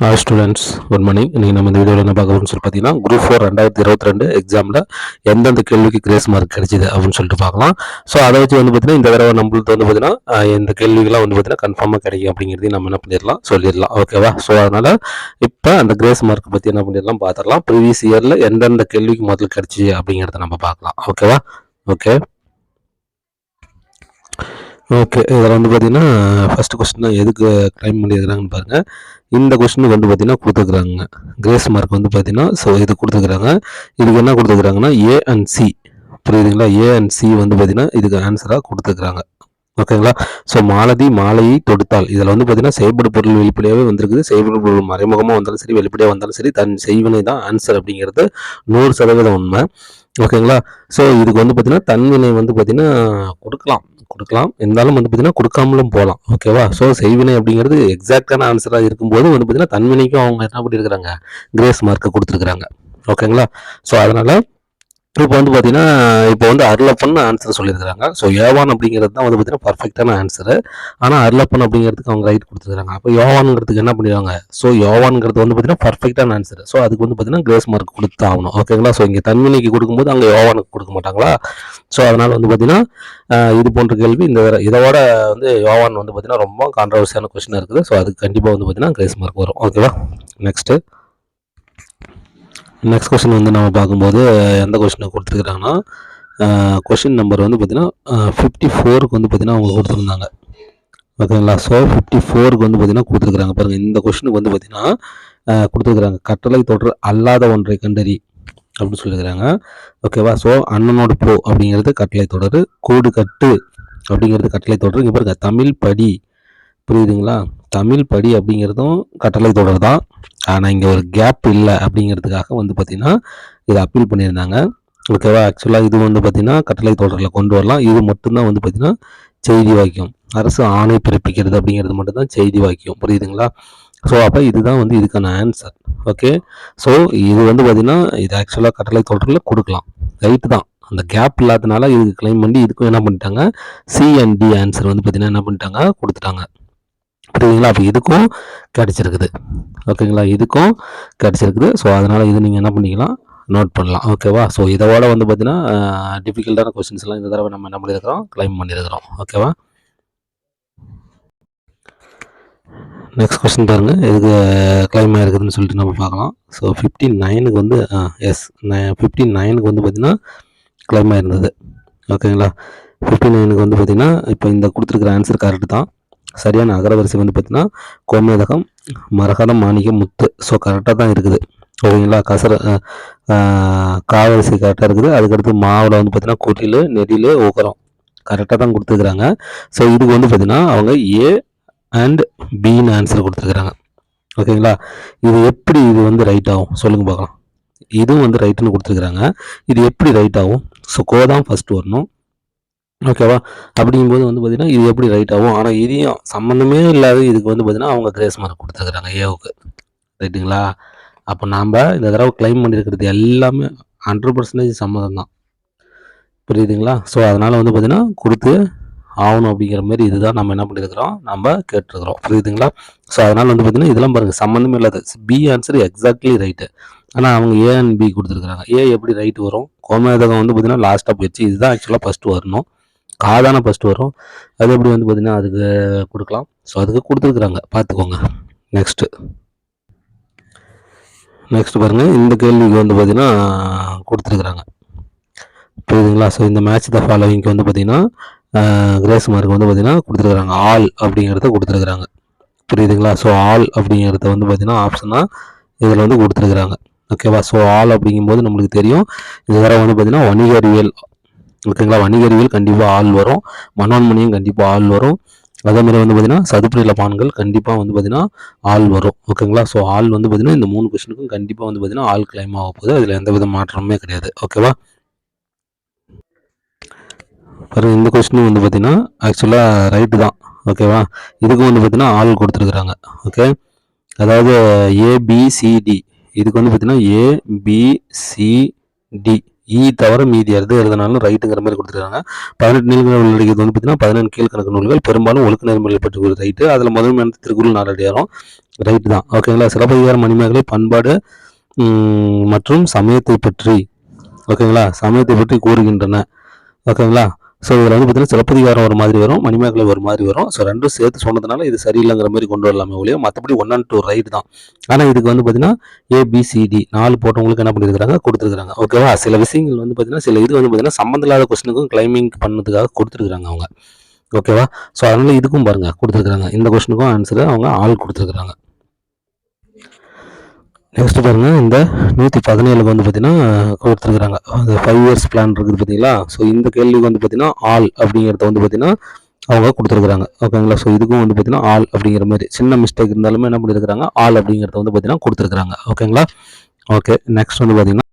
Hi students good morning இன்றைக்கி நம்ம இந்த வீடியோவில் என்ன பார்க்க போகிறோம்னு சொல்லி பார்த்தீங்கன்னா குரூப் ஃபோர் ரெண்டாயிரத்தி இருபத்தி ரெண்டு எக்ஸாமில் எந்தெந்த கேள்விக்கு கிரேஸ் மார்க் கிடைச்சிது அப்படின்னு சொல்லிட்டு பார்க்கலாம். ஸோ அதை வச்சு வந்து பார்த்தீங்கன்னா இந்த தடவை நம்மளுக்கு வந்து பார்த்தீங்கன்னா இந்த கேள்விகள்லாம் வந்து பார்த்தீங்கன்னா கன்ஃபார்மாக கிடைக்கும் அப்படிங்கிறதையும் நம்ம என்ன பண்ணிடலாம் சொல்லிடலாம். ஓகேவா ஸோ அதனால் இப்போ அந்த கிரேஸ் மார்க் பற்றி என்ன பண்ணிடலாம் பார்த்துடலாம். ப்ரீவியஸ் இயரில் எந்தெந்த கேள்விக்கு முதல்ல கிடைச்சி அப்படிங்கிறத நம்ம பார்க்கலாம். ஓகேவா ஓகே ஓகே இதில் வந்து பார்த்தீங்கன்னா ஃபஸ்ட்டு கொஸ்டின் எதுக்கு கிளைம் பண்ணியிருக்கிறாங்கன்னு பாருங்கள் இந்த கொஸ்டினுக்கு வந்து பார்த்தீங்கன்னா கொடுத்துருக்குறாங்க. கிரேஸ் மார்க் வந்து பார்த்தீங்கன்னா ஸோ இது கொடுத்துருக்குறாங்க. இதுக்கு என்ன கொடுத்துருக்குறாங்கன்னா ஏ அண்ட் சி புரியுதுங்களா? ஏ அண்ட் சி வந்து பார்த்தீங்கன்னா இதுக்கு ஆன்சராக கொடுத்துருக்குறாங்க. ஓகேங்களா ஸோ மாலதி மாலையை தொடுத்தால் இதில் வந்து பார்த்தீங்கன்னா செய்படு பொருள் வெளிப்படையாகவே வந்திருக்குது. செய்படு பொருள் மறைமுகமாக வந்தாலும் சரி வெளிப்படையாக வந்தாலும் சரி தன் செய்வினை தான் ஆன்சர் அப்படிங்கிறது நூறு சதவீதம் உண்மை. ஓகேங்களா ஸோ இதுக்கு வந்து பார்த்தீங்கன்னா தன்வினை வந்து பார்த்தீங்கன்னா கொடுக்கலாம். கொடுக்கலாம். இருந்தாலும் வந்து பார்த்தீங்கன்னா கொடுக்காமலும் போகலாம். ஓகேவா ஸோ செய்வினை அப்படிங்கிறது எக்ஸாக்டான ஆன்சராக இருக்கும்போது வந்து பார்த்தீங்கன்னா தன்வினைக்கும் அவங்க என்ன பண்ணியிருக்கிறாங்க கிரேஸ் மார்க்கை கொடுத்துருக்குறாங்க. ஓகேங்களா ஸோ அதனால் இப்போ வந்து பார்த்தீங்கன்னா இப்போ வந்து அருளப்பன் ஆன்சர் சொல்லியிருக்கிறாங்க. ஸோ யோவான் அப்படிங்கிறது தான் வந்து பார்த்தீங்கன்னா பர்ஃபெக்டான ஆன்சரு ஆனால் அருளப்பன் அப்படிங்கிறதுக்கு அவங்க ரைட் கொடுத்துருக்காங்க. அப்போ யோவானுங்கிறதுக்கு என்ன பண்ணிடுவாங்க? ஸோ யோவான்ங்கிறது வந்து பார்த்தீங்கன்னா பர்ஃபெக்டான ஆன்சர் ஸோ அதுக்கு வந்து பார்த்தீங்கன்னா கிரேஸ் மார்க் கொடுத்து ஆகணும் ஓகேங்களா ஸோ இங்கே தன்மினிக்கு கொடுக்கும்போது அங்கே யோவானுக்கு கொடுக்க மாட்டாங்களா? ஸோ அதனால் வந்து பார்த்தீங்கன்னா இது போன்ற கேள்வி இந்த இதோட வந்து யோவான் வந்து பார்த்தீங்கன்னா ரொம்ப கான்ட்ரவர்சியான கொஸ்டின் இருக்குது. ஸோ அதுக்கு கண்டிப்பாக வந்து பார்த்தீங்கன்னா கிரேஸ் மார்க் வரும். ஓகேவா நெக்ஸ்ட்டு நெக்ஸ்ட் கொஷின் வந்து நம்ம பார்க்கும்போது எந்த கொஷினை கொடுத்துருக்குறாங்கன்னா கொஷின் நம்பர் வந்து பார்த்தீங்கன்னா ஃபிஃப்டி ஃபோருக்கு வந்து பார்த்தீங்கன்னா அவங்க கொடுத்துருந்தாங்க. ஓகேங்களா? ஸோ ஃபிஃப்டி ஃபோருக்கு வந்து பார்த்தீங்கன்னா கொடுத்துருக்குறாங்க. பாருங்கள் இந்த கொஷினுக்கு வந்து பார்த்தீங்கன்னா கொடுத்துருக்குறாங்க. கட்டளை தொடர் அல்லாத ஒன்றை கண்டறி அப்படின்னு சொல்லியிருக்கிறாங்க. ஓகேவா? ஸோ அண்ணனோட போ அப்படிங்கிறது கட்டளை தொடர் கூடு கட்டு அப்படிங்கிறது கட்டளை தொடர். இங்கே பாருங்கள் தமிழ் படி புரியுதுங்களா? தமிழ் படி அப்படிங்கிறதும் கட்டளை தொடர் தான். ஆனால் இங்கே ஒரு கேப் இல்லை அப்படிங்கிறதுக்காக வந்து பார்த்திங்கன்னா இதை அப்பீல் பண்ணியிருந்தாங்க. ஓகேவா ஆக்சுவலாக இது வந்து பார்த்திங்கன்னா கட்டளை தொடரில் கொண்டு வரலாம். இது மட்டும்தான் வந்து பார்த்திங்கன்னா செய்தி வாக்கியம். அரசு ஆணை பிறப்பிக்கிறது அப்படிங்கிறது மட்டும்தான் செய்தி வாக்கியம். புரியுதுங்களா? ஸோ அப்போ இதுதான் வந்து இதுக்கான ஆன்சர் ஓகே ஸோ இது வந்து பார்த்திங்கன்னா இது ஆக்சுவலாக கட்டளை தொடரில் கொடுக்கலாம். ரைட்டு தான். அந்த கேப் இல்லாதனால இதுக்கு கிளைம் பண்ணி இதுக்கும் என்ன பண்ணிட்டாங்க? சி அண்ட் டி ஆன்சர் வந்து பார்த்திங்கன்னா என்ன பண்ணிட்டாங்க? கொடுத்துட்டாங்க. புரியுதுங்களா? அப்போ இதுக்கும் கிடச்சிருக்குது. ஓகேங்களா? இதுக்கும் கிடச்சிருக்குது. ஸோ அதனால் இது நீங்கள் என்ன பண்ணிக்கலாம்? நோட் பண்ணலாம். ஓகேவா? ஸோ இதோட வந்து பார்த்தீங்கன்னா டிஃபிகல்ட்டான கொஸ்டின்ஸ் எல்லாம் இந்த தடவை நம்ம என்ன பண்ணியிருக்கிறோம் கிளைம் பண்ணியிருக்கிறோம் ஓகேவா? நெக்ஸ்ட் கொஸ்டின் பாருங்க. இதுக்கு கிளைம் ஆகிருக்குதுன்னு சொல்லிட்டு நம்ம பார்க்கலாம். ஸோ ஃபிஃப்டி நைனுக்கு வந்து எஸ் ஃபிஃப்டி நைனுக்கு வந்து பார்த்தீங்கன்னா கிளைம் ஆயிருந்தது. ஓகேங்களா? ஃபிஃப்டி நைனுக்கு வந்து பார்த்தீங்கன்னா இப்போ இந்த கொடுத்துருக்குற ஆன்சர் கரெக்டு தான். சரியான அகரவரிசை வந்து பார்த்தீங்கன்னா கோமேதகம் மரகதம் மாணிக்கம் முத்து. ஸோ கரெக்டாக தான் இருக்குது. ஓகேங்களா? கசர காவரிசை கரெக்டாக இருக்குது. அதுக்கடுத்து மாவில் வந்து பார்த்தீங்கன்னா குட்டில் நெடில் ஊக்கரம் கரெக்டாக தான் கொடுத்துருக்குறாங்க. ஸோ இதுக்கு வந்து பார்த்தீங்கன்னா அவங்க ஏ அண்ட் பின்னு ஆன்சர் கொடுத்துருக்குறாங்க. ஓகேங்களா? இது எப்படி இது வந்து ரைட் ஆகும்? சொல்லுங்கள் பார்க்கலாம். இதுவும் வந்து ரைட்டுன்னு கொடுத்துருக்குறாங்க. இது எப்படி ரைட் ஆகும்? ஸோ கோ தான் ஃபஸ்ட்டு வரணும். ஓகேவா அப்படிங்கும்போது வந்து பார்த்தீங்கன்னா இது எப்படி ரைட் ஆகும்? ஆனால் இதையும் சம்மந்தமே இல்லாத இதுக்கு வந்து பார்த்தீங்கன்னா அவங்க கிரேஸ் மார்க் கொடுத்துருக்குறாங்க ஏவுக்கு. ரைட்டுங்களா அப்போ நாம் இந்த தடவை கிளைம் பண்ணியிருக்கிறது எல்லாமே ஹண்ட்ரட் பர்சன்டேஜ் சம்மதம் தான். புரியுதுங்களா? ஸோ அதனால் வந்து பார்த்திங்கன்னா கொடுத்து ஆகணும் அப்படிங்கிற மாதிரி இதுதான் நம்ம என்ன பண்ணியிருக்கிறோம் நம்ம கேட்டிருக்கிறோம். புரியுதுங்களா? ஸோ அதனால் வந்து பார்த்தீங்கன்னா இதெல்லாம் பாருங்கள் சம்மந்தமே இல்லாத. பி ஆன்சர் எக்ஸாக்ட்லி ரைட்டு ஆனால் அவங்க ஏ அண்ட் பி கொடுத்துருக்குறாங்க. ஏ எப்படி ரைட்டு வரும்? கோமேதகம் வந்து பார்த்தீங்கன்னா லாஸ்ட்டாக போயிடுச்சு. இதுதான் ஆக்சுவலாக ஃபஸ்ட்டு வரணும். காதான ஃபஸ்ட்டு வரும். அது எப்படி வந்து பார்த்தீங்கன்னா அதுக்கு கொடுக்கலாம். ஸோ அதுக்கு கொடுத்துருக்குறாங்க. பார்த்துக்கோங்க நெக்ஸ்ட்டு நெக்ஸ்ட் பாருங்கள் இந்த கேள்விக்கு வந்து பார்த்தீங்கன்னா கொடுத்துருக்குறாங்க. புரியுதுங்களா? ஸோ இந்த மேட்ச் த ஃபாலோவிங்க்கு வந்து பார்த்தீங்கன்னா கிரேஸ் மார்க் வந்து பார்த்தீங்கன்னா கொடுத்துருக்குறாங்க. ஆல் அப்படிங்கிறத கொடுத்துருக்குறாங்க. புரியுதுங்களா? ஸோ ஆல் அப்படிங்கிறத வந்து பார்த்தீங்கன்னா ஆப்ஷனாக இதில் வந்து கொடுத்துருக்குறாங்க. ஓகேவா ஸோ ஆல் அப்படிங்கும்போது நம்மளுக்கு தெரியும். இந்த தடவை வந்து பார்த்தீங்கன்னா வணிக ஓகேங்களா? வணிக அறிவியல் கண்டிப்பாக ஆள் வரும். மனோன்மணியும் கண்டிப்பாக ஆள் வரும். அதே மாதிரி வந்து பார்த்தீங்கன்னா சதுப்புநில பான்கள் கண்டிப்பாக வந்து பார்த்தீங்கன்னா ஆள் வரும். ஓகேங்களா? ஸோ ஆள் வந்து பார்த்தீங்கன்னா இந்த மூணு கொஸ்டினுக்கும் கண்டிப்பாக வந்து பார்த்தீங்கன்னா ஆள் கிளைம் ஆக போகுது. அதில் எந்த வித மாற்றமுமே கிடையாது. ஓகேவா? பாருங்க இந்த கொஸ்டின் வந்து பார்த்தீங்கன்னா ஆக்சுவலாக ரைட்டு தான். ஓகேவா? இதுக்கும் வந்து பார்த்தீங்கன்னா ஆள் கொடுத்துருக்குறாங்க. ஓகே? அதாவது ஏபிசிடி இதுக்கு வந்து பார்த்தீங்கன்னா ஏபிசிடி E இ தவிர மீதி எது எழுதினாலும் ரைட்டுங்கிற மாதிரி கொடுத்துருக்காங்க. பதினெட்டு நீள்கள் உள்ளடக்கியது வந்து பார்த்தீங்கன்னா பதினெண்டு கீழ்கணக்கு நூல்கள் பெரும்பாலும் ஒழுக்க நெறிமுறைகள் பற்றி ஒரு ரைட்டு அதில் முதல் மனத்து திருக்குறள் நாலடியாரம் ரைட்டு தான். ஓகேங்களா சிலப்பதிகார மணிமேகலை பண்பாடு மற்றும் சமயத்தை பற்றி. ஓகேங்களா சமயத்தை பற்றி கூறுகின்றன. ஓகேங்களா ஸோ இதில் வந்து பார்த்தீங்கன்னா சிலப்பதிகாரம் ஒரு மாதிரி வரும் மணிமேகலை ஒரு மாதிரி வரும். ஸோ ரெண்டும் சேர்த்து சொன்னதுனால இது சரியில்லைங்கிற மாதிரி கொண்டு வரலாமே ஒழிய மற்றபடி ஒன் அண்ட் டூ ரைட் தான். ஆனால் இதுக்கு வந்து பார்த்தீங்கன்னா ஏபிசிடி நாலு போட்டவங்களுக்கு என்ன பண்ணியிருக்காங்க கொடுத்துருக்காங்க ஓகேவா சில விஷயங்கள் வந்து பார்த்தீங்கன்னா சில இது வந்து பார்த்தீங்கன்னா சம்மந்த இல்லாத கொஸ்டினுக்கும் கிளைமிங் பண்ணதுக்காக கொடுத்துருக்காங்க அவங்க. ஓகேவா ஸோ அதனால இதுக்கும் பாருங்கள் கொடுத்துருக்காங்க இந்த கொஸ்டினுக்கும் ஆன்சரை அவங்க ஆள் கொடுத்துருக்காங்க நெக்ஸ்ட் பாருங்க இந்த நூற்றி பதினேழுக்கு வந்து பார்த்தீங்கன்னா கொடுத்துருக்குறாங்க. அந்த ஃபைவ் இயர்ஸ் பிளான் இருக்குது பார்த்தீங்களா ஸோ இந்த கேள்விக்கு வந்து பார்த்தீங்கன்னா ஆல் அப்படிங்கிறத வந்து பார்த்தீங்கன்னா அவங்க கொடுத்துருக்குறாங்க. ஓகேங்களா ஸோ இதுக்கும் வந்து பார்த்தீங்கன்னா ஆல் அப்படிங்கிற மாதிரி. சின்ன மிஸ்டேக் இருந்தாலுமே என்ன பண்ணியிருக்கிறாங்க ஆல் அப்படிங்கிறத வந்து பார்த்தீங்கன்னா கொடுத்துருக்குறாங்க. ஓகேங்களா ஓகே நெக்ஸ்ட் வந்து பார்த்தீங்கன்னா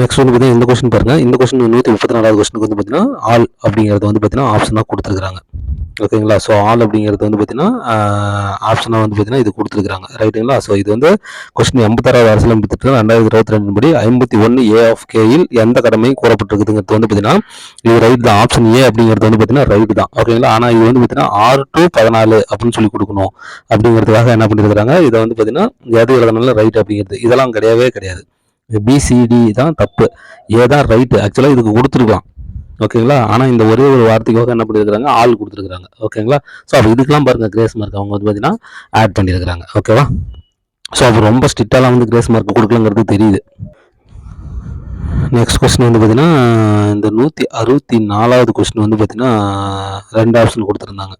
நெக்ஸ்ட் வந்து பார்த்தீங்கன்னா இந்த கொஸ்டின் பாருங்கள் இந்த கொஸ்டின் நூற்றி முப்பத்தி நாலாவது கொஸ்டினுக்கு வந்து பார்த்தீங்கன்னா ஆல் அப்படிங்கிறது வந்து பார்த்தீங்கன்னா ஆப்ஷனாக கொடுத்துருக்குறாங்க. ஓகேங்களா ஸோ ஆல் அப்படிங்கிறது வந்து பார்த்தீங்கன்னா ஆப்ஷனாக வந்து பார்த்தீங்கன்னா இது கொடுத்துருக்காங்க ரைட்டுங்களா ஸோ இது வந்து கொஸ்டின் எண்பத்தாறாவது அரசியலமைப்பு திட்டம் ரெண்டாயிரத்தி இருபத்தி ரெண்டு படி ஐம்பத்தி ஒன்று ஏ ஆஃப் கேயில் எந்த கடமையும் கூறப்பட்டிருக்குதுங்கிறது வந்து பார்த்தீங்கன்னா இது ரைட் தான். ஆப்ஷன் ஏ அப்படிங்கிறது வந்து பார்த்தீங்கன்னா ரைட் தான். ஓகேங்களா ஆனால் இது வந்து பார்த்தீங்கன்னா ஆறு டு பதினாலு அப்படின்னு சொல்லி கொடுக்கணும். அப்படிங்கிறதுக்காக என்ன பண்ணியிருக்கிறாங்க இதை வந்து பார்த்தீங்கன்னா எது எழுதனால ரைட் அப்படிங்கிறது. இதெல்லாம் கிடையவே கிடையாது. பிசிடி தான் தப்பு. ஏ தான் ரைட்டு ஆக்சுவலாக இதுக்கு கொடுத்துருக்கலாம். ஓகேங்களா ஆனால் இந்த ஒரே ஒரு வார்த்தைக்காக என்ன பண்ணியிருக்கிறாங்க ஆள் கொடுத்துருக்குறாங்க. ஓகேங்களா ஸோ அப்போ இதுக்கெல்லாம் பாருங்கள் கிரேஸ் மார்க் அவங்க வந்து பார்த்தீங்கன்னா ஆட் பண்ணியிருக்கிறாங்க ஓகேவா ஸோ அப்போ ரொம்ப ஸ்ட்ரிக்டாலாம் வந்து கிரேஸ் மார்க் கொடுக்கலங்கிறது தெரியுது. நெக்ஸ்ட் கொஸ்டின் வந்து பார்த்தீங்கன்னா இந்த நூற்றி அறுபத்தி நாலாவது கொஸ்டின் வந்து பார்த்தீங்கன்னா ரெண்டு ஆப்ஷன் கொடுத்துருந்தாங்க.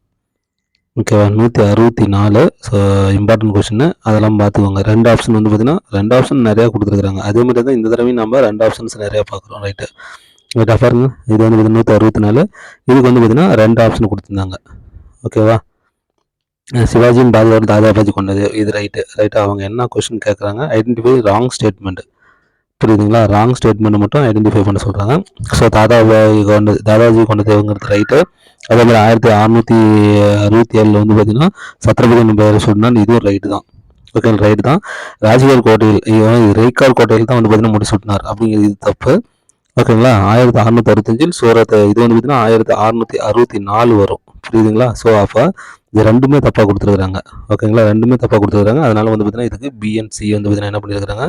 ஓகேவா நூற்றி அறுபத்தி நாலு ஸோ இம்பார்ட்டன்ட் கொஸ்டின் அதெல்லாம் பார்த்துக்கோங்க. ரெண்டு ஆப்ஷன் வந்து பார்த்தீங்கன்னா ரெண்டு ஆப்ஷன் நிறையா கொடுத்துருக்குறாங்க. அதே மாதிரி தான் இந்த தடவையும் நம்ம ரெண்டு ஆப்ஷன்ஸ் நிறையா பார்க்குறோம் ரைட்டு ரைட்டாக பாருங்க. இது வந்து பார்த்திங்கன்னா நூற்றி அறுபத்தி நாலு. இதுக்கு வந்து பார்த்திங்கன்னா ரெண்டு ஆப்ஷன் கொடுத்துருந்தாங்க. ஓகேவா அஹ் சிவாஜியின் பாதுகாப்பு தாதாபாஜி கொண்டது. இது ரைட்டு ரைட்டு அவங்க என்ன கொஷின் கேட்குறாங்க? ஐடென்டிஃபை ராங் ஸ்டேட்மெண்ட் புரியுதுங்களா? ராங் ஸ்டேட்மெண்ட் மட்டும் ஐடென்டிஃபை பண்ண சொல்கிறாங்க ஸோ தாதாபாய் கொண்ட தாதாஜி கொண்டதுங்கிறது ரைட்டு அதே மாதிரி ஆயிரத்தி அறநூற்றி அறுபத்தி ஏழில் வந்து பார்த்தீங்கன்னா சத்ரபதி பேர் சொன்னால் இதுவும் ரைட்டு தான். ஓகே ரைட்டு தான். ராஜ்கர் கோட்டையில் இவன் ரெய்கார் கோட்டையில் தான் வந்து பார்த்தீங்கன்னா முடிசூட்டினார் அப்படிங்கிறது இது தப்பு. ஓகேங்களா ஆயிரத்தி அறநூற்றி அறுபத்தஞ்சில் சூரத்தை இது வந்து பார்த்தீங்கன்னா ஆயிரத்தி அறநூற்றி அறுபத்தி நாலு வரும். புரியுதுங்களா? ஸோ அப்போ இது ரெண்டுமே தப்பாக கொடுத்துருக்குறாங்க. ஓகேங்களா ரெண்டுமே தப்பாக கொடுத்துருக்குறாங்க. அதனால வந்து பார்த்தீங்கன்னா இதுக்கு பிஎன்சி வந்து பார்த்தீங்கன்னா என்ன பண்ணியிருக்கிறாங்க?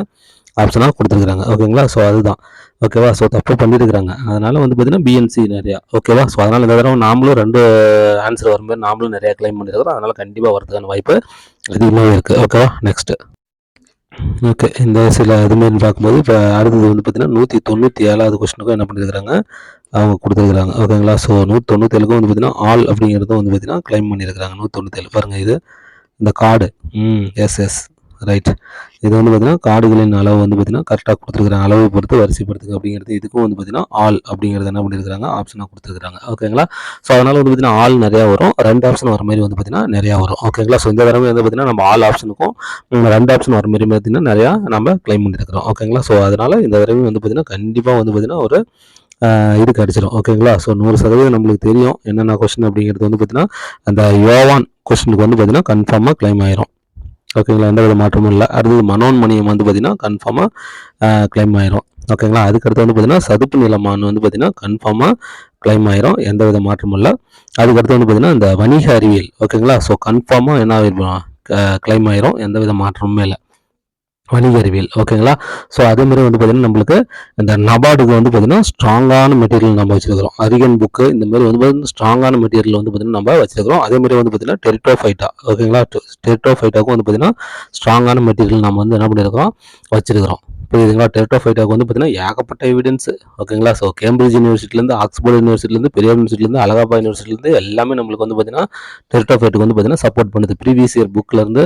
ஆப்ஷனாக கொடுத்துருக்குறாங்க. ஓகேங்களா ஸோ அதுதான். ஓகேவா ஸோ தப்பு பண்ணியிருக்கிறாங்க அதனால் வந்து பார்த்தீங்கன்னா பிஎன்சி நிறையா. ஓகேவா ஸோ அதனால் இந்த தடவை நாமளும் ரெண்டு ஆன்சர் வரும்போது நாமளும் நிறையா கிளைம் பண்ணியிருக்கிறோம் அதனால் கண்டிப்பாக வரதுக்கான வாய்ப்பு அதிகமாகவே இருக்குது ஓகேவா நெக்ஸ்ட்டு ஓகே இந்த சில இதுமாரி பார்க்கும்போது இப்போ அடுத்தது வந்து பார்த்தீங்கன்னா நூற்றி தொண்ணூற்றி ஏழாவது கொஸ்டினுக்கும் என்ன பண்ணியிருக்கிறாங்க அவங்க கொடுத்துருக்குறாங்க. ஓகேங்களா ஸோ நூற்றி தொண்ணூற்றி ஏழுக்கும் வந்து பார்த்தீங்கன்னா ஆல் அப்படிங்கிறதும் வந்து பார்த்தீங்கன்னா கிளைம் பண்ணியிருக்கிறாங்க நூற்றி தொண்ணூற்றி ஏழு. பாருங்கள் இது. இந்த கார்டு ம். எஸ் எஸ் ரைட் இது வந்து பார்த்தீங்கன்னா கார்டுகளின் அளவு வந்து பார்த்தீங்கன்னா கரெக்டாக கொடுத்துருக்குறாங்க அளவை பொறுத்து வரிசைப்படுத்துங்க அப்படிங்கிறது இதுக்கும் வந்து பார்த்தீங்கன்னா ஆல் அப்படிங்கிறது என்ன பண்ணியிருக்கிறாங்க ஆப்ஷனாக கொடுத்துருக்காங்க ஓகேங்களா ஸோ அதனால் வந்து பார்த்தீங்கன்னா ஆல் நிறையா வரும் ரெண்டு ஆப்ஷன் வர மாதிரி வந்து பார்த்தீங்கன்னா நிறையா வரும் ஓகேங்களா ஸோ இந்த தடவை வந்து பார்த்தீங்கன்னா நம்ம ஆல் ஆப்ஷனுக்கும் ரெண்டு ஆப்ஷன் வர மாதிரி பார்த்தீங்கன்னா நிறையா நம்ம கிளைம் பண்ணியிருக்கிறோம் ஓகேங்களா ஸோ அதனால் இந்த தடவை வந்து பார்த்தீங்கன்னா கண்டிப்பாக வந்து பார்த்தீங்கன்னா ஒரு இது கிடச்சிரும் ஓகேங்களா ஸோ நூறு சதவீதம் நம்மளுக்கு தெரியும் என்னென்ன கொஸ்டின் அப்படிங்கிறது வந்து பார்த்தீங்கன்னா அந்த யோவான் கொஸ்டினுக்கு வந்து பார்த்தீங்கன்னா கன்ஃபார்மாக கிளைம் ஆயிரும் ஓகேங்களா? எந்த வித மாற்றமும் இல்லை. அடுத்தது மனோன்மணியம் வந்து பார்த்தீங்கன்னா கன்ஃபார்மாக கிளைம் ஆயிரும். ஓகேங்களா? அதுக்கடுத்து வந்து பார்த்தீங்கன்னா சதுப்பு நிலமான் வந்து பார்த்தீங்கன்னா கன்ஃபார்மாக கிளைம் ஆயிரும். எந்த வித மாற்றமும் இல்லை. அதுக்கடுத்து வந்து பார்த்தீங்கன்னா இந்த வணிக அறிவியல். ஓகேங்களா? ஸோ கன்ஃபார்மாக என்ன ஆயிரும்? கிளைம் ஆயிரும். எந்த வித மாற்றமுமே இல்லை. வணிக அறிவியல் ஓகேங்களா ஸோ அதே மாதிரி வந்து பார்த்தீங்கன்னா நம்மளுக்கு இந்த நபார்டுக்கு வந்து பார்த்தீங்கன்னா ஸ்ட்ராங்கான மெட்டீரியல் நம்ம வச்சிருக்கிறோம். அரிகன் புக்கு இந்த மாதிரி வந்து பார்த்தீங்கன்னா ஸ்ட்ராங்கான மெட்டீரியல் வந்து பார்த்தீங்கன்னா நம்ம வச்சிருக்கிறோம். அதே மாதிரி வந்து பார்த்தீங்கன்னா டெரிட்டோஃபைட்டா ஓகேங்களா டெரிட்டோஃபைட்டாக்கும் வந்து பார்த்தீங்கன்னா ஸ்ட்ராங்கான மெட்டீரியல் நம்ம வந்து என்ன பண்ணியிருக்கிறோம் வச்சிருக்கிறோம். புரியுதுங்களா? டெரிட்டோஃபைட்டாக்கு வந்து பார்த்தீங்கன்னா ஏகப்பட்ட எவிடன்ஸ் ஓகேங்களா ஸோ கேம்பிரிட்ஜ் யூனிவர்சிட்டிலேருந்து ஆக்ஸ்போர்ட் யூனிவர்சிட்டிலேருந்து பெரிய யூனிவர்சிட்டிலேருந்து அலகாபா யூனிவர்சிட்டிலேருந்து எல்லாமே நம்மளுக்கு வந்து பார்த்தீங்கன்னா டெரிட்டோஃபைட்டுக்கு வந்து பார்த்தீங்கன்னா சப்போர்ட் பண்ணுது. ப்ரீவியஸ் இயர் புக்லேருந்து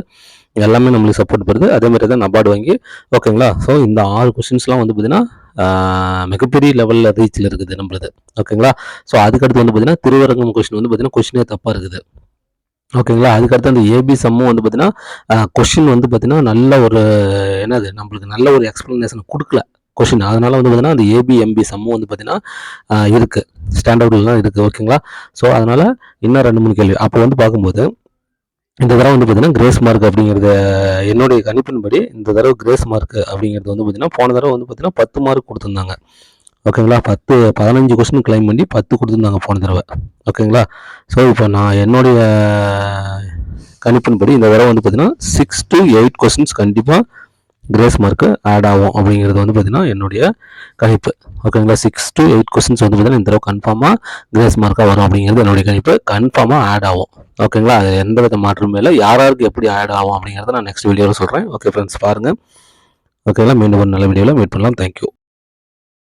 எல்லாமே நம்மளுக்கு சப்போர்ட் பண்ணுது அதே மாதிரி தான் நபார்டு வாங்கி ஓகேங்களா ஸோ இந்த ஆறு கொஷின்ஸ்லாம் வந்து பார்த்தீங்கன்னா மிகப்பெரிய லெவலில் ரீச்சில் இருக்குது நம்மளது. ஓகேங்களா ஸோ அதுக்கடுத்து வந்து பார்த்தீங்கன்னா திருவரங்கம் கொஷின் வந்து பார்த்தீங்கன்னா கொஷினே தப்பாக இருக்குது. ஓகேங்களா அதுக்கடுத்து அந்த ஏபி சம்மும் வந்து பார்த்தீங்கன்னா கொஷின் வந்து பார்த்தீங்கன்னா நல்ல ஒரு என்னது? நம்மளுக்கு நல்ல ஒரு எக்ஸ்ப்ளனேஷன் கொடுக்கல கொஷின் அதனால வந்து பார்த்தீங்கன்னா அந்த ஏபி எம்பி சம்மும் வந்து பார்த்தீங்கன்னா இருக்குது ஸ்டாண்டர்டுலாம் இருக்குது ஓகேங்களா ஸோ அதனால் இன்னும் ரெண்டு மூணு கேள்வி. அப்போ வந்து பார்க்கும்போது இந்த தடவை வந்து பார்த்தீங்கன்னா கிரேஸ் மார்க் அப்படிங்கிறது என்னுடைய கணிப்பின்படி இந்த தடவை கிரேஸ் மார்க் அப்படிங்கிறது வந்து பார்த்தீங்கன்னா போன தடவை வந்து பார்த்தீங்கன்னா பத்து மார்க் கொடுத்துருந்தாங்க. ஓகேங்களா பத்து பதினஞ்சு கொஸ்டின் கிளைம் பண்ணி பத்து கொடுத்துருந்தாங்க போன தடவை. ஓகேங்களா ஸோ இப்போ நான் என்னுடைய கணிப்பின்படி இந்த தடவை வந்து பார்த்தீங்கன்னா சிக்ஸ் டு எயிட் கொஸ்டின்ஸ் கண்டிப்பாக கிரேஸ் மார்க்கு ஆட் ஆகும் அப்படிங்கிறது வந்து பார்த்திங்கன்னா என்னுடைய கணிப்பு. ஓகேங்களா சிக்ஸ் டு எயிட் கொஸ்டின்ஸ் வந்து பார்த்தீங்கன்னா இந்த தடவை கன்ஃபார்மாக கிரேஸ் மார்க்காக வரும் அப்படிங்கிறது என்னுடைய கணிப்பு. கன்ஃபார்மாக ஆட் ஆகும். ஓகேங்களா அது எந்த வித மாற்றமும் இல்லை. யார் யாருக்கு எப்படி ஆட் ஆகும் அப்படிங்கிறத நான் நெக்ஸ்ட் வீடியோவில் சொல்கிறேன் ஓகே ஃப்ரெண்ட்ஸ் பாருங்கள் ஓகேங்களா மீண்டும் ஒரு நல்ல வீடியோவில் மீட் பண்ணலாம். தேங்க்யூ